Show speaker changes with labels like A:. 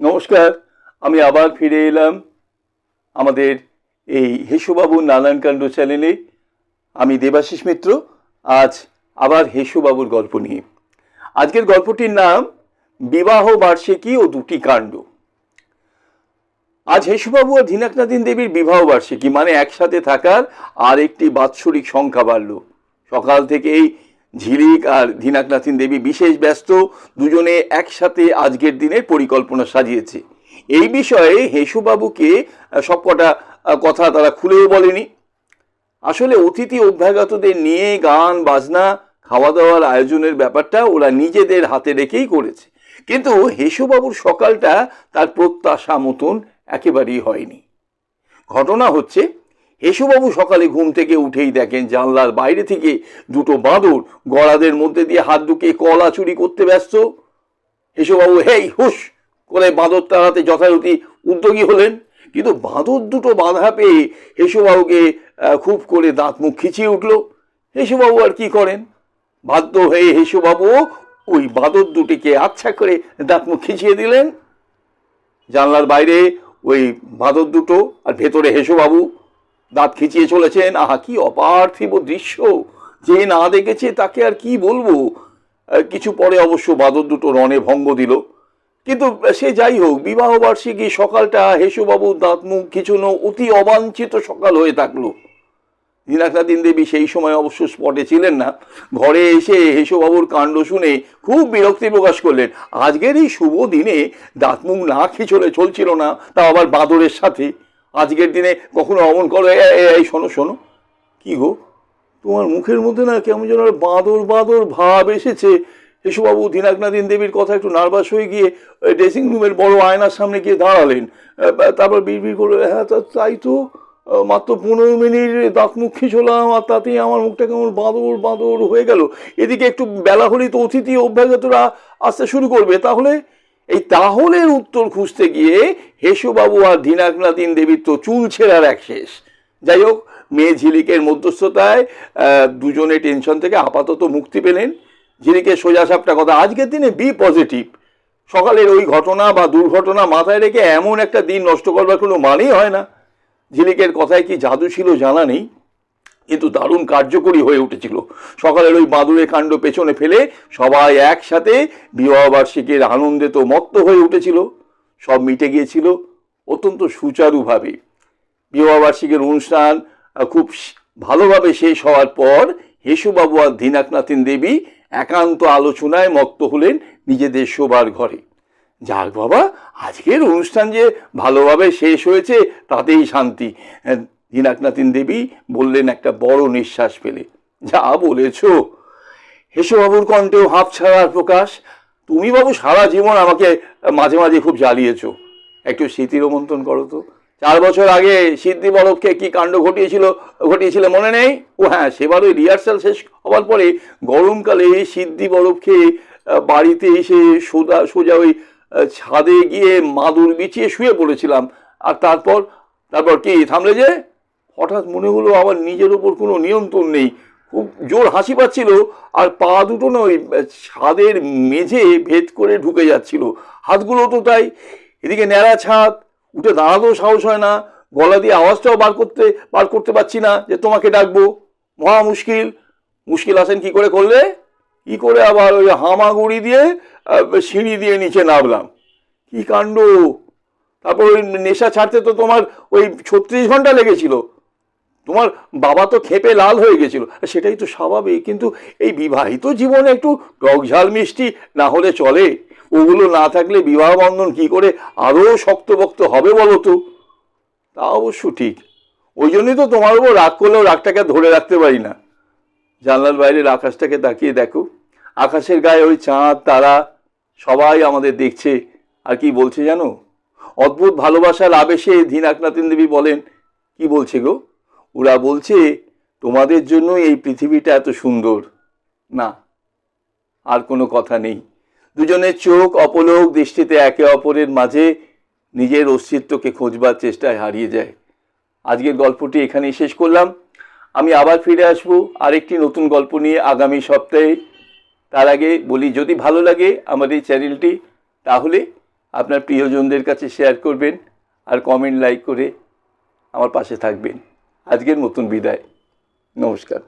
A: নমস্কার, আমি আবার ফিরে এলাম আমাদের এই হেসুবাবুর নানান কাণ্ড চ্যানেলে আমি দেবাশিস মিত্র, আজ আবার হেসুবাবুর গল্প নিয়ে। আজকের গল্পটির নাম, বিবাহ বার্ষিকী ও দুটি কাণ্ড। আজ হেসুবাবু আর ধীনাকনাদিন দেবীর বিবাহ বার্ষিকী মানে একসাথে থাকার আর একটি বাৎসরিক সংখ্যা বাড়ল। সকাল থেকেই ঝিলিক আর ধীনাকনাথিন দেবী বিশেষ ব্যস্ত, দুজনে একসাথে আজকের দিনের পরিকল্পনা সাজিয়েছে। এই বিষয়ে হেসুবাবুকে সবকটা কথা তারা খুলেও বলেনি। আসলে অতিথি অভ্যাগতদের নিয়ে গান, বাজনা খাওয়া দাওয়ার আয়োজনের ব্যাপারটা ওরা নিজেদের হাতে রেখেই করেছে। কিন্তু হেসুবাবুর সকালটা তার প্রত্যাশা মতন একেবারেই হয়নি। ঘটনা হচ্ছে হেসুবাবু সকালে ঘুম থেকে উঠেই দেখেন জানলার বাইরে থেকে দুটো বাঁদর গড়াদের মধ্যে দিয়ে হাত ঢুকিয়ে কলা চুরি করতে ব্যস্ত। হেসুবাবু, হেই হুস করে বাঁদর তাড়াতে যথারীতি উদ্যোগী হলেন। কিন্তু বাঁদর দুটো বাধা পেয়ে হেসুবাবুকে খুব করে দাঁত মুখ খিচিয়ে উঠল। হেসুবাবু আর কি করেন? বাধ্য হয়ে হেসুবাবু ওই বাঁদর দুটিকে আচ্ছা করে দাঁত মুখ খিচিয়ে দিলেন। জানলার বাইরে ওই বাঁদর দুটো আর ভেতরে হেসুবাবু দাঁত খিচিয়ে চলেছেন। আহা, কি অপার্থিব দৃশ্য। যে না দেখেছে তাকে আর কি বলব? কিছু পরে অবশ্য বাদর দুটো রণে ভঙ্গ দিল। কিন্তু সে যাই হোক, বিবাহ বার্ষিকী সকালটা হেসুবাবুর দাঁত, মুখ খিচুনো অতি অবাঞ্ছিত সকাল হয়ে থাকল। দীনাকনাদিন দেবী সেই সময় অবশ্য স্পটে ছিলেন না। ঘরে এসে হেসুবাবুর কাণ্ড শুনে খুব বিরক্তি প্রকাশ করলেন। আজকের এই শুভ দিনে দাঁত, মুখ না খিচলে চলছিল না তা আবার বাদরের সাথে। আজকের দিনে কখনো অমন করো এই শোনো শোনো। কি গো? তোমার মুখের মধ্যে না কেমন যেন বাঁদর বাঁদর ভাব এসেছে। হেসুবাবু দিনাকনাদিন দেবীর কথা একটু নার্ভাস হয়ে গিয়ে ড্রেসিং রুমের বড় আয়নার সামনে গিয়ে দাঁড়ালেন। তারপর বিড়বিড় করল হ্যাঁ তা- তাই তো। মাত্র পনেরো মিনিট দাঁত মুখ খিচলাম, আর তাতেই আমার মুখটা কেমন বাঁদর বাঁদর হয়ে গেল। এদিকে একটু বেলা হলেই তো অতিথি অভ্যাগতরা আসতে শুরু করবে। তাহলে এই তাহলের উত্তর খুঁজতে গিয়ে হেসুবাবু আর ধীনাকনাদিন দেবীর তো চুল ছেঁড়ার এক শেষ। যাই হোক, মেয়ে ঝিলিকের মধ্যস্থতায় দুজনে টেনশন থেকে আপাতত মুক্তি পেলেন। ঝিলিকের সোজা সাপটা কথা, আজকের দিনে বি পজিটিভ সকালের ওই ঘটনা বা দুর্ঘটনা মাথায় রেখে এমন একটা দিন নষ্ট করবার কোনো মানেই হয় না। ঝিলিকের কথায় কি জাদু ছিল জানা নেই। কিন্তু দারুণ কার্যকরী হয়ে উঠেছিল। সকালের ওই বাঁদুরের কাণ্ড পেছনে ফেলে সবাই একসাথে বিবাহবার্ষিকীর আনন্দে তো মত্ত হয়ে উঠেছিল। সব মিটে গিয়েছিল অত্যন্ত সুচারুভাবে। বিবাহবার্ষিকীর অনুষ্ঠান খুব ভালোভাবে শেষ হওয়ার পর হেসুবাবু আর ধীনাকনাথিন দেবী একান্ত আলোচনায় মত্ত হলেন নিজেদের শোবার ঘরে। যাক বাবা, আজকের অনুষ্ঠান যে ভালোভাবে শেষ হয়েছে, তাতেই শান্তি। দীনাকনাথিন দেবী বললেন, একটা বড় নিঃশ্বাস ফেলে। যা বলেছ? হেসুবাবুর কণ্ঠেও হাঁপ ছাড়ার প্রকাশ। তুমি বাবু সারা জীবন আমাকে মাঝে মাঝে খুব জ্বালিয়েছ। একটু স্মৃতির মন্থন করো তো। চার বছর আগে সিদ্ধি বরফকে কি কাণ্ড ঘটিয়েছিল ঘটিয়েছিল মনে নেই? ও হ্যাঁ সেবার ওই রিহার্সাল শেষ হওয়ার পরে গরমকালে সিদ্ধি বরফ খেয়ে বাড়িতে এসে সোজা সোজা ওই ছাদে গিয়ে মাদুর বিছিয়ে শুয়ে পড়েছিলাম। আর তারপর তারপর কি থামলে যে? হঠাৎ মনে হলো আমার নিজের ওপর কোনো নিয়ন্ত্রণ নেই। খুব জোর হাসি পাচ্ছিল আর পা দুটো না ওই ছাদের মেঝে ভেদ করে ঢুকে যাচ্ছিল। হাতগুলো তো তাই এদিকে ন্যাড়া ছাদ, উঠে দাঁড়াতেও সাহস হয় না, গলা দিয়ে আওয়াজটাও বার করতে বার করতে পারছি না যে তোমাকে ডাকবো। মহা মুশকিল। মুশকিল আসেন কি করে করলে? কি করে আবার ওই হামাগুড়ি দিয়ে সিঁড়ি দিয়ে নিচে নামলাম? কি কাণ্ড? তারপর ওই নেশা ছাড়তে তো তোমার ওই ছত্রিশ ঘণ্টা লেগেছিল। তোমার বাবা তো খেপে লাল হয়ে গেছিল। সেটাই তো স্বাভাবিক, কিন্তু এই বিবাহিত জীবনে একটু টক ঝাল মিষ্টি না হলে চলে। ওগুলো না থাকলে বিবাহ বন্ধন কি করে আরও শক্তভক্ত হবে বলো তো? তা অবশ্য ঠিক। ওই জন্যই তো তোমার উপর রাগ করলেও রাগটাকে ধরে রাখতে পারি না। জানলার বাইরের আকাশটাকে তাকিয়ে দেখো। আকাশের গায়ে ওই চাঁদ, তারা সবাই আমাদের দেখছে। আর কি বলছে জানো? অদ্ভুত ভালোবাসার আবেশে ধীনাকনাথিন দেবী বলেন, কি বলছে গো? ওরা বলছে, তোমাদের জন্য এই পৃথিবীটা এত সুন্দর। না, আর কোনো কথা নেই। দুজনের চোখ অপলোক, দৃষ্টিতে একে অপরের মাঝে নিজের অস্তিত্বকে খোঁজবার চেষ্টায় হারিয়ে যায়। আজকের গল্পটি এখানেই শেষ করলাম। আমি আবার ফিরে আসব আরেকটি নতুন গল্প নিয়ে আগামী সপ্তাহে। তার আগে বলি, যদি ভালো লাগে আমার এই চ্যানেলটি, তাহলে আপনার প্রিয়জনদের কাছে শেয়ার করবেন আর কমেন্ট, লাইক করে আমার পাশে থাকবেন। আজকের মতন বিদায়। নমস্কার।